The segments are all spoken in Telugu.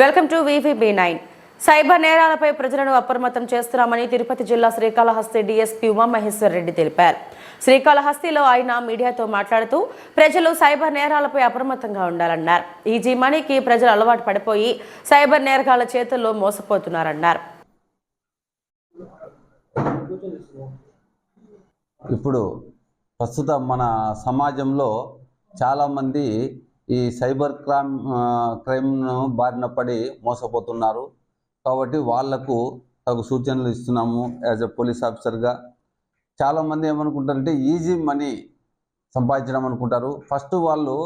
Welcome to VVB nine. Cyber నేరాలపై ప్రజలను అప్రమత్తం చేస్తున్నామని తిరుపతి జిల్లా శ్రీకాళహస్తి డీఎస్పీ ఉమామహేశ్వర్ రెడ్డి తెలిపారు. శ్రీకాళహస్తిలో ఆయన మీడియాతో మాట్లాడుతూ ప్రజలు సైబర్ నేరాలపై అప్రమత్తంగా ఉండాలన్నారు. ఈజీ మనీకి ప్రజలు అలవాటు పడిపోయి సైబర్ నేరగాళ్ళ చేతుల్లో మోసపోతున్నారన్నారు. ఇప్పుడు ప్రస్తుతం మన సమాజంలో చాలామంది ఈ సైబర్ క్రైమ్ క్రైమ్ను బారిన పడి మోసపోతున్నారు. కాబట్టి వాళ్ళకు తగు సూచనలు ఇస్తున్నాము యాజ్ ఎ పోలీస్ ఆఫీసర్గా. చాలామంది ఏమనుకుంటారంటే ఈజీ మనీ సంపాదించడం అనుకుంటారు. ఫస్ట్ వాళ్ళు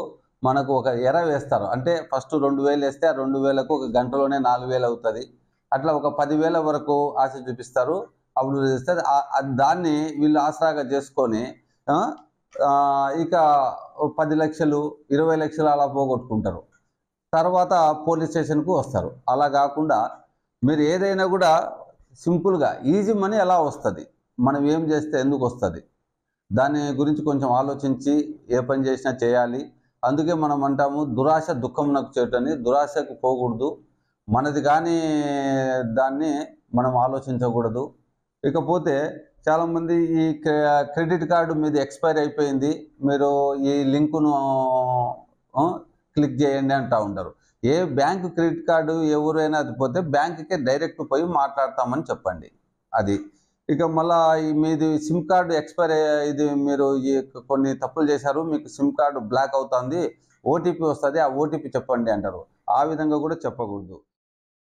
మనకు ఒక ఎర వేస్తారు. అంటే ఫస్ట్ రెండు వేలు వేస్తే ఆ రెండు వేలకు ఒక గంటలోనే నాలుగు వేలు అవుతుంది. అట్లా ఒక పదివేల వరకు ఆశ చూపిస్తారు. అప్పుడు చేస్తే దాన్ని వీళ్ళు ఆసరాగా చేసుకొని ఇక పది లక్షలు ఇరవై లక్షలు అలా పోగొట్టుకుంటారు. తర్వాత పోలీస్ స్టేషన్కు వస్తారు. అలా కాకుండా మీరు ఏదైనా కూడా సింపుల్గా ఈజీ మనీ ఎలా వస్తుంది. మనం ఏం చేస్తే ఎందుకు వస్తుంది? దాని గురించి కొంచెం ఆలోచించి ఏ పని చేసినా చేయాలి. అందుకే మనం అంటాము దురాశ దుఃఖం నాకు చేయటని దురాశకు పోకూడదు. మనది కానీ దాన్ని మనం ఆలోచించకూడదు. ఇకపోతే చాలామంది ఈ క్రె- క్రెడిట్ కార్డు మీది ఎక్స్పైర్ అయిపోయింది. మీరు ఈ లింకును క్లిక్ చేయండి అంటూ ఉంటారు ఏ బ్యాంకు క్రెడిట్ కార్డు ఎవరైనా అది పోతే బ్యాంకుకే డైరెక్ట్ పోయి మాట్లాడతామని చెప్పండి. అది. ఇక మళ్ళా మీది సిమ్ కార్డు ఎక్స్పైర్ ఇది మీరు ఈ కొన్ని తప్పులు చేశారు మీకు సిమ్ కార్డు బ్లాక్ అవుతుంది ఓటీపీ వస్తుంది ఆ ఓటీపీ చెప్పండి అంటారు. ఆ విధంగా కూడా చెప్పకూడదు.